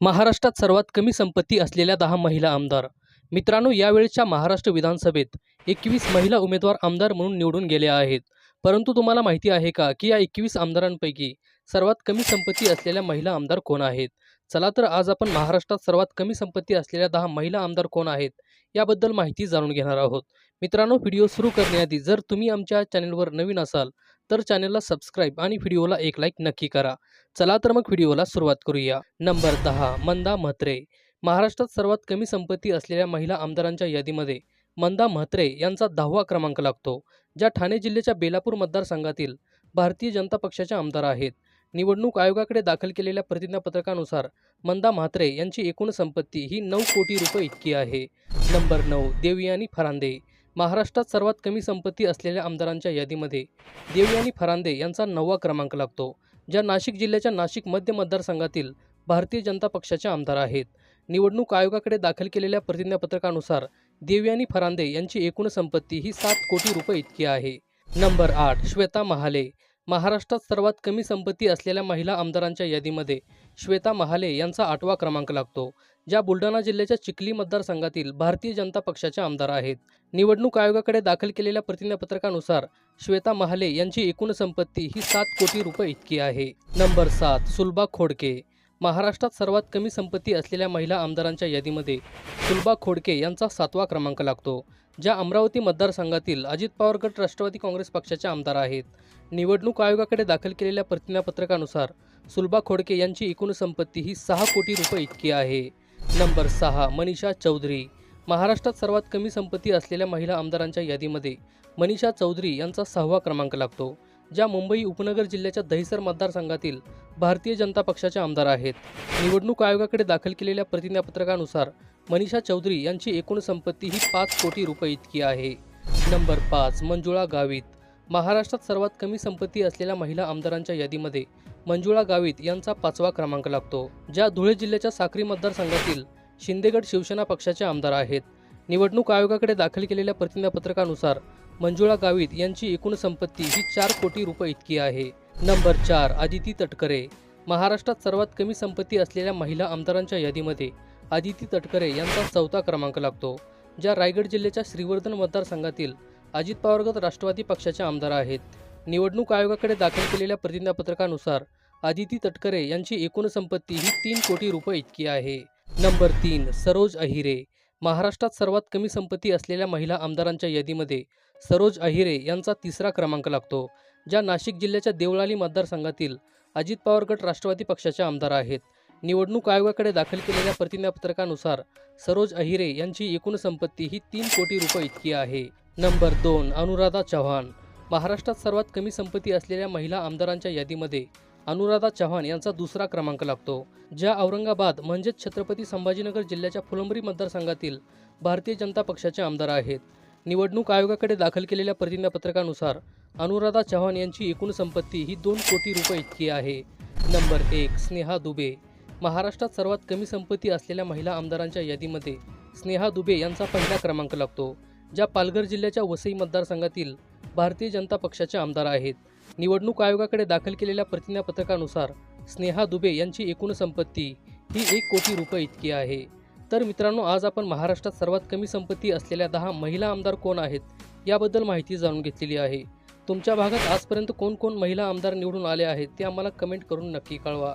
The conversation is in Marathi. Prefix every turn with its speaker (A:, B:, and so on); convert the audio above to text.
A: महाराष्ट्रात सर्वात कमी संपत्ती असलेल्या दहा महिला आमदार. मित्रांनो यावेळच्या महाराष्ट्र विधानसभेत एकवीस महिला उमेदवार आमदार म्हणून निवडून गेल्या आहेत. परंतु तुम्हाला माहिती आहे का की या एकवीस आमदारांपैकी सर्वात कमी संपत्ती असलेल्या महिला आमदार कोण आहेत? चला तर आज आपण महाराष्ट्रात सर्वात कमी संपत्ती असलेल्या दहा महिला आमदार कोण आहेत? याबद्दल माहिती जाणून घेणार आहोत. मित्रांनो व्हिडिओ सुरू करण्याआधी जर तुम्ही आमच्या चॅनलवर नवीन असाल तर चॅनलला सबस्क्राईब आणि व्हिडिओला एक लाईक नक्की करा. चला तर मग व्हिडिओला सुरुवात करूया. नंबर दहा मंदा म्हात्रे. महाराष्ट्रात सर्वात कमी संपत्ती असलेल्या महिला आमदारांच्या यादीमध्ये मंदा म्हात्रे यांचा दहावा क्रमांक लागतो ज्या ठाणे जिल्ह्याच्या बेलापूर मतदारसंघातील भारतीय जनता पक्षाच्या आमदार आहेत. निवडणूक आयोगाकडे दाखल केलेल्या प्रतिज्ञापत्रकानुसार मंदा म्हात्रे यांची एकूण संपत्ती ही नऊ कोटी रुपये इतकी आहे. नंबर नऊ देवयानी फरांदे. महाराष्ट्रात सर्वात कमी संपत्ती असलेल्या आमदारांच्या यादीमध्ये देवयानी फरांदे यांचा नववा क्रमांक लागतो ज्या नाशिक जिल्ह्याच्या नाशिक मध्य मतदारसंघातील भारतीय जनता पक्षाचे आमदार आहेत. निवडणूक आयोगाकडे दाखल केलेल्या प्रतिज्ञापत्रकानुसार देवयानी फरांदे यांची एकूण संपत्ती ही सात कोटी रुपये इतकी आहे. नंबर आठ श्वेता महाले. महाराष्ट्रात सर्वात कमी संपत्ती असलेल्या महिला आमदारांच्या यादीमध्ये श्वेता महाले यांचा आठवा क्रमांक लागतो ज्या बुलढाणा जिल्ह्याच्या चिखली मतदारसंघातील भारतीय जनता पक्षाच्या आमदार आहेत. निवडणूक आयोगाकडे दाखल केलेल्या प्रतिज्ञापत्रकानुसार श्वेता महाले यांची एकूण संपत्ती ही सात कोटी रुपये इतकी आहे. नंबर सात सुलभा खोडके. महाराष्ट्रात सर्वात कमी संपत्ती असलेल्या महिला आमदारांच्या यादीमध्ये सुलभा खोडके यांचा सातवा क्रमांक लागतो. ज्या अमरावती मतदारसंघातील अजित पवार गट राष्ट्रवादी काँग्रेस पक्षाच्या आमदार आहेत. निवडणूक आयोगाकडे दाखल केलेल्या प्रतिज्ञापत्रकानुसार सुलभा खोडके यांची एकूण संपत्ती ही सहा कोटी रुपये इतकी आहे. नंबर सहा मनीषा चौधरी. महाराष्ट्रात सर्वात कमी संपत्ती असलेल्या महिला आमदारांच्या यादीमध्ये मनीषा चौधरी यांचा सहावा क्रमांक लागतो ज्या मुंबई उपनगर जिल्ह्याच्या दहिसर मतदारसंघातील भारतीय जनता पक्षाचे आमदार आहेत. निवडणूक आयोगाकडे दाखल केलेल्या प्रतिज्ञापत्रकानुसार मनीषा चौधरी यांची एकूण संपत्ती ही पाच कोटी रुपये इतकी आहे. नंबर पाच मंजुळा गावित. महाराष्ट्रात सर्वात कमी संपत्ती असलेल्या महिला आमदारांच्या यादीमध्ये मंजुळा गावित यांचा पाचवा क्रमांक लागतो ज्या धुळे जिल्ह्याच्या साक्री मतदारसंघातील शिंदेगड शिवसेना पक्षाचे आमदार आहेत. निवडणूक आयोगाकडे दाखल केलेल्या प्रतिज्ञापत्रकानुसार मंजुळा गावित यांची एकूण संपत्ती ही चार कोटी रुपये इतकी आहे. नंबर चार आदिती तटकरे. महाराष्ट्रात सर्वात कमी संपत्ती असलेल्या महिला आमदारांच्या यादीमध्ये आदिती तटकरे यांचा चौथा क्रमांक लागतो ज्या रायगड जिल्ह्याच्या श्रीवर्धन मतदारसंघातील अजित पवारगत राष्ट्रवादी पक्षाचे आमदार आहेत. निवडणूक आयोगाकडे दाखल केलेल्या प्रतिज्ञापत्रकानुसार आदिती तटकरे यांची एकूण संपत्ती ही तीन कोटी रुपये इतकी आहे. नंबर तीन सरोज अहिरे. महाराष्ट्रात सर्वात कमी संपत्ती असलेल्या महिला आमदारांच्या यादीमध्ये सरोज अहिरे यांचा तिसरा क्रमांक लागतो ज्या नाशिक जिल्ह्याच्या देवळाली मतदारसंघातील अजित पवार गट राष्ट्रवादी पक्षाचे आमदार आहेत. निवडणूक आयोगाकडे दाखल केलेल्या प्रतिज्ञापत्रकानुसार सरोज अहिरे यांची एकूण संपत्ती ही तीन कोटी रुपये इतकी आहे. नंबर दोन अनुराधा चव्हाण. महाराष्ट्रात सर्वात कमी संपत्ती असलेल्या महिला आमदारांच्या यादीमध्ये अनुराधा चव्हाण यांचा दुसरा क्रमांक लागतो. ज्या औरंगाबाद म्हणजेच छत्रपती संभाजीनगर जिल्ह्याच्या फुलंबरी मतदारसंघातील भारतीय जनता पक्षाचे आमदार आहेत. निवडणूक आयोगाकडे दाखल केलेल्या प्रतिज्ञापत्रकानुसार अनुराधा चव्हाण यांची एकूण संपत्ती ही दोन कोटी रुपये इतकी आहे. नंबर एक स्नेहा दुबे. महाराष्ट्रात सर्वात कमी संपत्ती असलेल्या महिला आमदारांच्या यादीमध्ये स्नेहा दुबे यांचा पहिला क्रमांक लागतो ज्या पालघर जिल्ह्याच्या वसई मतदारसंघातील भारतीय जनता पक्षाचे आमदार आहेत. निवडणूक आयोगाकडे दाखल केलेल्या प्रतिज्ञापत्रकानुसार स्नेहा दुबे यांची एकूण संपत्ती ही एक कोटी रुपये इतकी आहे. तर मित्रांनो आज आपण महाराष्ट्रात सर्वात कमी संपत्ती असलेल्या दहा महिला आमदार कोण आहेत याबद्दल माहिती जाणून घेतलेली आहे. तुमच्या भागात आजपर्यंत कोण कोण महिला आमदार निवडून आले आहेत ते आम्हाला कमेंट करून नक्की कळवा.